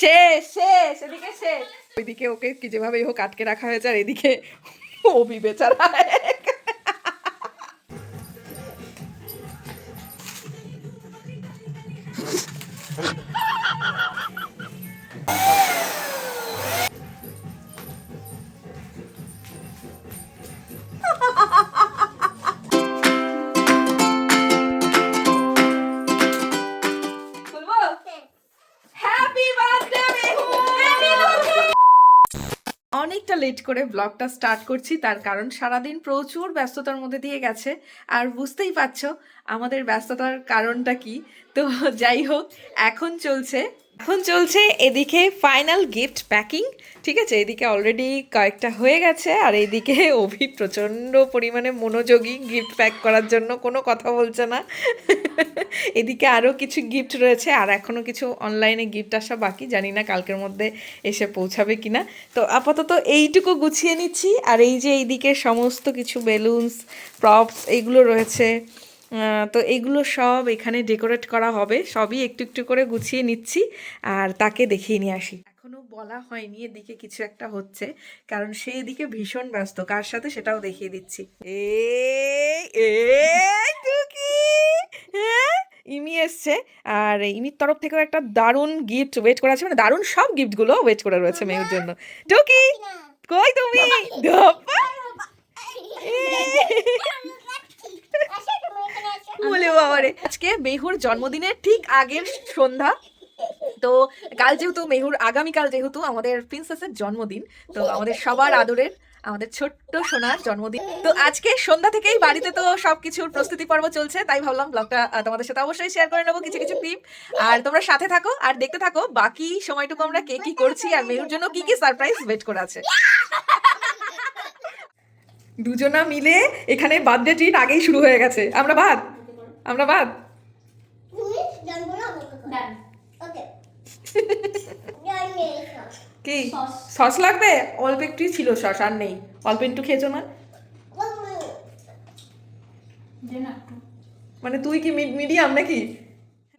শেষ শেষ, এদিকে শেষ। ওইদিকে ওকে কি যেভাবে হোক আটকে রাখা হয়েছে, আর এদিকে ও বিবেচারা লেট করে ব্লগটা স্টার্ট করছি। তার কারণ সারাদিন প্রচুর ব্যস্ততার মধ্যে দিয়ে গেছে। আর বুঝতেই পারছ, আমাদের ব্যস্ততার কারণটা কি? তো যাই হোক, এখন চলছে এখন চলছে এদিকে ফাইনাল গিফট প্যাকিং ঠিক আছে? এদিকে অলরেডি কয়েকটা হয়ে গেছে, আর এদিকে অভি প্রচণ্ড পরিমাণে মনোযোগী গিফট প্যাক করার জন্য কোনো কথা বলছে না। এদিকে আরও কিছু গিফট রয়েছে, আর এখনও কিছু অনলাইনে গিফট আসা বাকি, জানি না কালকের মধ্যে এসে পৌঁছাবে কিনা। তো আপাতত এইটুকু গুছিয়ে নিচ্ছি, আর এই যে এইদিকে সমস্ত কিছু বেলুনস প্রপস এইগুলো রয়েছে। তো এইগুলো সব এখানে ডেকোরেট করা হবে সবই একটু একটু করে গুছিয়ে নিচ্ছি আর তাকে দেখিয়ে নিয়ে আসি এখনও বলা হয়নি এদিকে কিছু একটা হচ্ছে কারণ সে এদিকে ভীষণ ব্যস্ত কার সাথে সেটাও দেখিয়ে দিচ্ছি হ্যাঁ ইমি এসছে আর ইমির তরফ থেকেও একটা দারুণ গিফট ওয়েট করা আছে মানে দারুণ সব গিফটগুলো ওয়েট করে রয়েছে মেয়ের জন্য টুকি কই তুমি। বলে বাবারে। আজকে মেহুর জন্মদিনের ঠিক আগের সন্ধ্যা। তো কাল যেহেতু মেহুর, আগামীকাল যেহেতু আমাদের প্রিন্সেসের জন্মদিন, তো আমাদের সবার আদরের, আমাদের ছোট্ট সোনার জন্মদিন। তো আজকে সন্ধ্যা থেকেই বাড়িতে তো সবকিছুর প্রস্তুতি পর্ব চলছে, তাই ভাবলাম ব্লগটা তোমাদের সাথে অবশ্যই শেয়ার করে নেব কিছু কিছু ক্লিপ আর তোমরা সাথে থাকো আর দেখতে থাকো বাকি সময়টুকু আমরা কে কি করছি আর মেহুর জন্য কি কি সারপ্রাইজ ওয়েট করে আছে। দুজনা মিলে এখানে বার্থডে ট্রিট আগেই শুরু হয়ে গেছে। আমরা বাদ? আমরা বাদ? কি? সস লাগবে? অল্প একটুই ছিল সস আর নেই। অল্প একটু খেয়েছো না মানে তুই কি মিডিয়াম নাকি?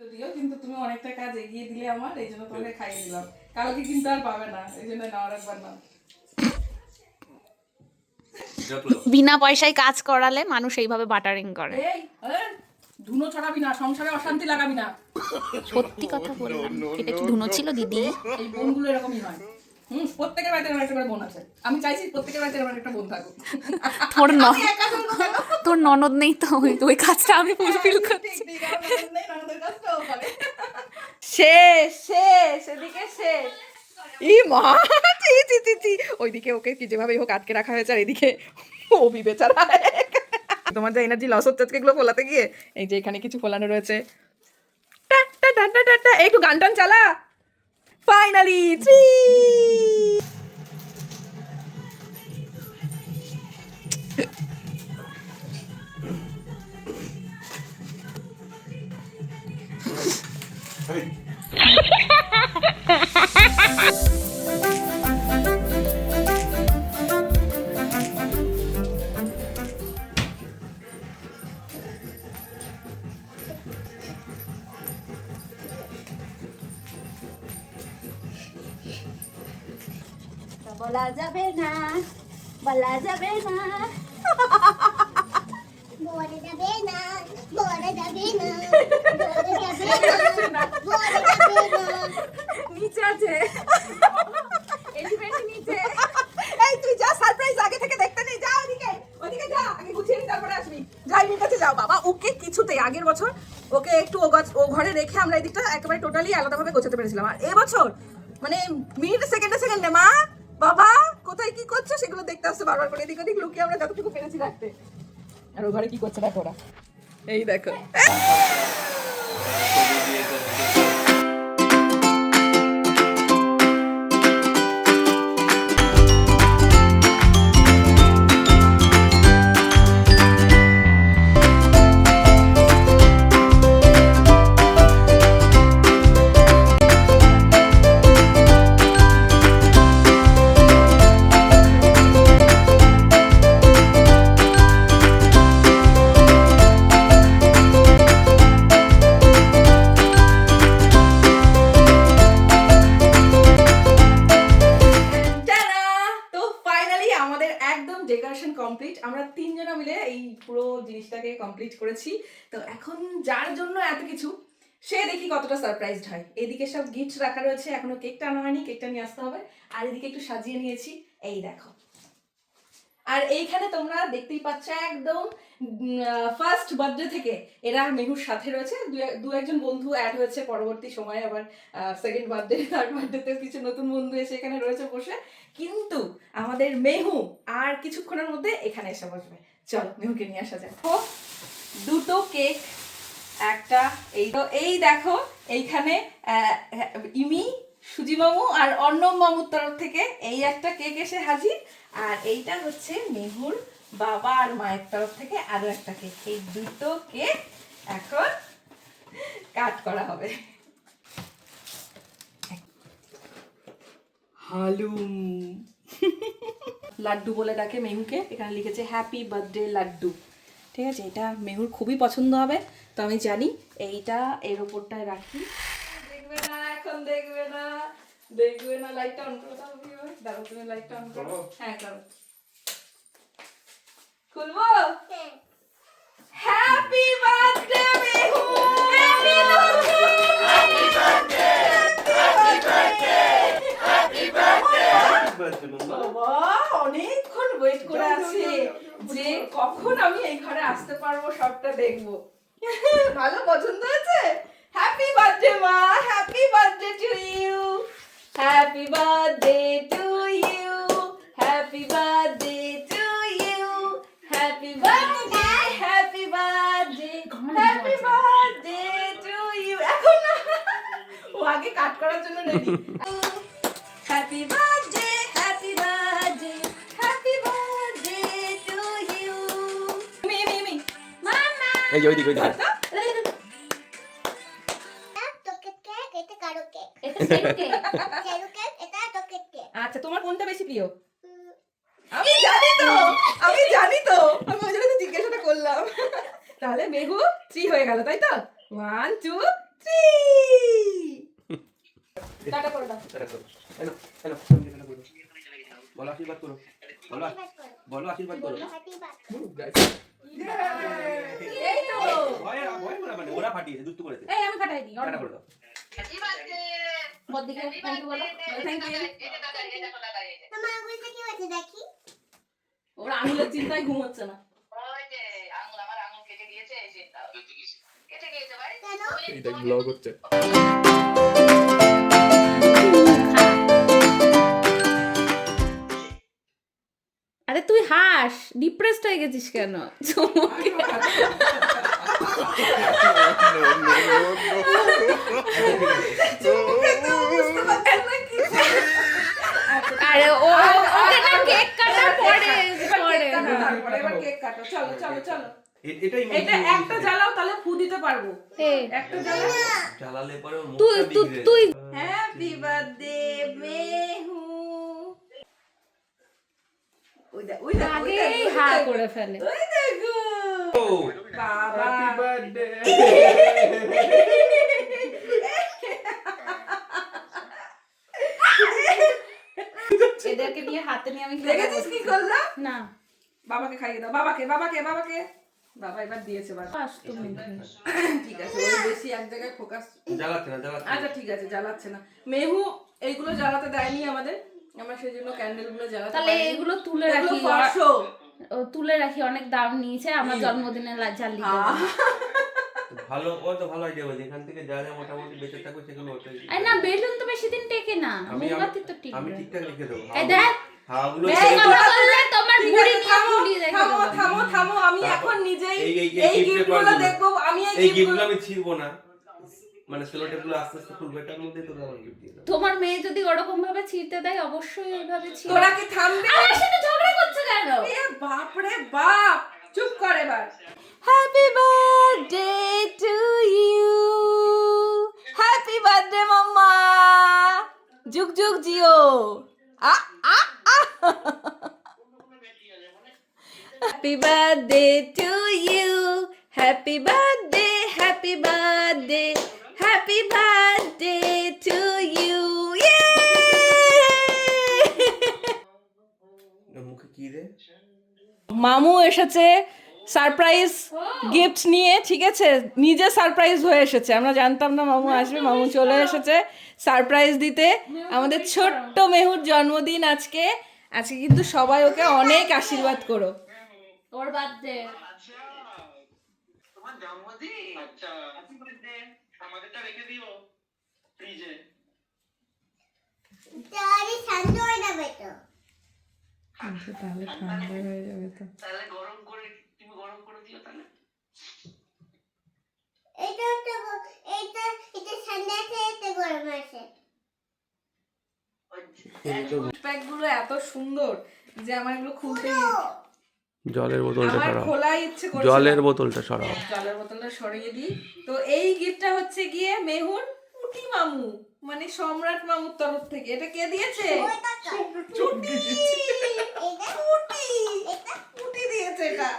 যদিও কিন্তু তুমি অনেকটা কাজ এগিয়ে দিলে আমার এই জন্য তোমাকে খাইয়ে দিলাম। কালকে কিন্তু আর পাবে না এই জন্য নাও একবার না বিনা পয়সায় কাজ করালে মানুষ এইভাবে বাটারিং করে। ধুনো ছড়াবি না সংসারে অশান্তি লাগাবি না। সত্যি কথা বললাম। এটা কি ধুনো ছিল দিদি? এই বোনগুলো এরকমই হয়। হুম প্রত্যেকের বাড়িতে আমার একটা করে বোন আছে। আমি চাইছি প্রত্যেকের বাড়িতে আমার একটা বোন থাকুক। তোর ননদ নেই তো ওই- কাজটা আমি ফুলফিল করছি। শেষ শেষ এদিকে শেষ। ই মা। ছি ওইদিকে ওকে কি যেভাবে হোক আটকে রাখা হয়েছে আর এদিকে ও বিবেচারা তোমার যে এনার্জি লস হচ্ছে আজকে এগুলো ফোলাতে গিয়ে? এই যে এখানে কিছু ফোলানো রয়েছে। টা টা টা টা টা টা। এই একটু গান টান চালা। ফাইনালি থ্রি বলা যাবে না বলা যাবে না। বলা যাবে না বলা যাবে না বলা যাবে না। বলা যাবে না নিচে আছে। এলিফ্যান্ট নিচে। এই তুই যা সারপ্রাইজ আগে থেকে দেখতে নেই যা ওদিকে ওদিকে যা আগে গুছিয়ে নি তারপরে আসবি। কাছে যাও বাবা ওকে কিছুতেই আগের বছর ওকে একটু ও ও ঘরে রেখে আমরা এদিকটা একেবারে টোটালি আলাদাভাবে গোছাতে পেরেছিলাম। আর এবছর মানে মিনিটে সেকেন্ডে সেকেন্ডে মা বাবা, কোথায় কি করছ? সেগুলো দেখতে আসছে বারবার করে এদিক ওদিক লুকিয়ে আমরা যতটুকু পেরেছি রাখতে। আর ও ঘরে কি করছে দেখো ওরা। এই দেখো। করেছি। তো এখন যার জন্য এত কিছু, সে দেখি কতটা সারপ্রাইজড হয়। এদিকে সব গিফট রাখা রয়েছে, এখনও কেকটা আনা হয়নি কেকটা নিয়ে আসতে হবে। আর এদিকে একটু সাজিয়ে নিয়েছি, এই দেখো। আর এইখানে তোমরা দেখতেই পাচ্ছ একদম ফার্স্ট বার্থডে থেকে এরা মেহুর সাথে রয়েছে। দু এক- দু একজন বন্ধু অ্যাড হয়েছে পরবর্তী সময়ে আবার সেকেন্ড বার্থডে থার্ড বার্থডেতে কিছু নতুন বন্ধু এসে এখানে রয়েছে বসে। কিন্তু আমাদের মেহু আর কিছুক্ষণের মধ্যে এখানে এসে বসবে। চলো, মেহুকে নিয়ে আসা যাক। দুটো কেক, একটা এই তো এই দেখো, এইখানে ইমি, সুজি মামু আর অর্ণব মামুর তরফ থেকে এই একটা কেক এসে হাজির। আর এইটা হচ্ছে মেহুর বাবা আর মায়ের তরফ থেকে আরও একটা কেক। এই দুটো কেক এখন কাট করা হবে। হালুম। লাড্ডু বলে ডাকে মেহুকে। এখানে লিখেছে হ্যাপি বার্থডে লাড্ডু। ঠিক আছে? এটা মেহুর খুবই পছন্দ হবে তো আমি জানি এইটা এর ওপরটায় রাখি। দেখবে না এখন দেখবে না। দেখবে না লাইটটা অন করো দাঁড়াও তুমি লাইটটা অন করো। হ্যাঁ করো। খুলবো happy birthday Mehu happy birthday বাবা অনেকক্ষণ ওয়েট করে আছি যে কখন আমি এই ঘরে আসতে পারব সবটা দেখব ভালো পছন্দ হয়েছে হ্যাপি বার্থডে মা happy birthday to you happy birthday to you happy birthday to you happy birthday happy birthday happy birthday to you এখন ও আগে কাট করার জন্য ready happy birthday happy birthday happy birthday to you me মি মি মামা এই যে ওইদিকে ওইদিকে। তোকে কেক এটা কারও কেক এটা সেলু কেক চেরু কেক এটা তোকে কেক আচ্ছা তোমার কোনটা বেশি প্রিয় আমি জানি তো আমি জানি তো। আমি ওই জন্য তো জিজ্ঞাসাটা করলাম। তাহলে মেঘু থ্রি হয়ে গেল তাই তো? ওয়ান টু থ্রি টাটা করে দাও। এটা করো। এলো, এলো, এলো, করো। বলো আশীর্বাদ করো বলো বলো আশীর্বাদ করো। এই তো। ভয় ভয় মানে ওরা ফাটিয়েছে দুষ্টু করেছে। এই আমি ফাটাই দিই টাটা করে দাও। বদিকে থ্যাংক ইউ বলো থ্যাংক ইউ তোমার আঙ্গুলটা কি হচ্ছে দেখি ওর আঙুলের চিন্তায় ঘুম হচ্ছে না কেন এটা ব্লগ হচ্ছে আরে তুই হাস ডিপ্রেসড হয়ে গেছিস কেন চমকে আরে ও ওকে না কেক কাটার পরে পরে তারপরে এবার কেক কাটো চলো চলো। চলো এটাই এটা একটা জ্বালাও তাহলে ফু দিতে পারব। একটা জ্বালাও। জ্বালালে পরে তুই তুই তুই হ্যাপি বার্থডে মেহু ওই দেখ ওই দেখ ওই হা করে ফেলে। ওই দেখো। বাবা। Happy birthday! এদেরকে নিয়ে হাতে নিয়ে আমি দেখেছিস কি করলাম? না। বাবাকে খাইয়ে দাও বাবাকে বাবাকে বাবাকে। বাবা এবার দিয়েছে বাবা। তুমি ঠিক আছে ওই বেশি এক জায়গায় ফোকাস জ্বালাচ্ছে না জ্বালাচ্ছে আচ্ছা ঠিক আছে জ্বালাচ্ছে না। মেহু এইগুলো জ্বালাতে দেয়নি আমাদের। আমরা সেই জন্য ক্যান্ডেলগুলো জ্বালাতে তাহলে এগুলো তুলে রাখি ও, তুলে রাখি অনেক দাম নিয়েছে আমার জন্মদিনে জ্বালিয়ে তো ভালো ও তো ভালো আইডিয়া বলছে। এখান থেকে যা যা মোটামুটি বেঁচে থাকবে সেগুলো ওটাই আরে না বেলুন তো বেশি দিন টেকে না। আমি মোমবাতি তো আমি ঠিকঠাক লিখে দেবো। এই দেখ হাওয়াগুলো এই ছেড়ে বাবা, দেবো। কথা বললে তোমার ঠিক বুড়ি আছে, নিয়ে থামো, গুলি রেখে থামো, থামো, আমি এখন নিজেই এই- গিফটগুলো দেখব আমি এই গিফটগুলো আমি ছিড়বো না। মানে সেলো আস্তে আস্তে খুলবো এটার মধ্যে তোরা আমার গিফট দিয়ে তোমার মেয়ে যদি ওরকম ভাবে ছিঁড়তে দেয় অবশ্যই ওইভাবে ছিঁড়ে তোরা কি থামবে? আমার সাথে ঝগড়া করছে কেন? এ বাপ রে বাপ! চুপ কর এবার। Happy birthday to you happy birthday মাম্মা। যুগ যুগ জিও। আ আ happy happy birthday happy birthday happy birthday to you ওর মুখে কি রে মামু এসেছে সারপ্রাইজ গিফট নিয়ে ঠিক আছে? নিজে সারপ্রাইজ হয়ে এসেছে। আমরা জানতাম না মামু আসবে মামু চলে এসেছে সারপ্রাইজ দিতে। আমাদের ছোট্ট মেহুর জন্মদিন আজকে। আজকে কিন্তু সবাই ওকে অনেক আশীর্বাদ করো। ওর বার্থডে। তোমার জন্মদিন? আচ্ছা। হ্যাপি বার্থডে আমাদেরটা রেখে দিও ফ্রিজে তাহলে শান্ত হয়ে যাবে তো। তাহলে ঠান্ডা হয়ে যাবে তো। তাহলে গরম করে তুমি গরম করে দিও তাহলে। এটা তো এটা এটা ঠান্ডা আছে এটা গরম আছে। প্যাকগুলো এত সুন্দর যে আমার এগুলো খুলতে জলের বোতলটা আমার সরাও। খোলাই ইচ্ছে করছে জলের বোতলটা সরাও। জলের বোতলটা সরিয়ে দিই। তো এই গিফটটা হচ্ছে গিয়ে মেহুর পুটি মামু মানে সম্রাট মামুর তরফ থেকে। এটা কে দিয়েছে? পুটি। পুটি। দিয়েছে এটা।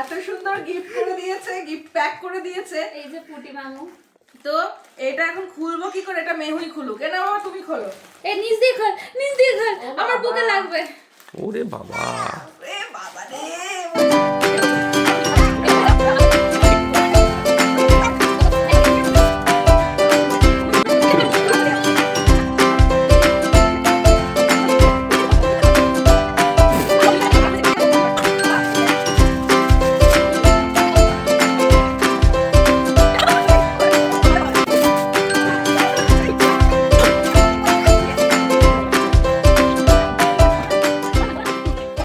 এত সুন্দর গিফট করে দিয়েছে গিফট প্যাক করে দিয়েছে। এই যে পুটি মামু। তো এটা এখন খুলবো কি করে? এটা মেহুই খুলুক। এটা বাবা তুমি খোলো। এই নিচ দিয়ে খোল নিচ দিয়ে খোল। আমার বুকে লাগবে। ওরে বাবা।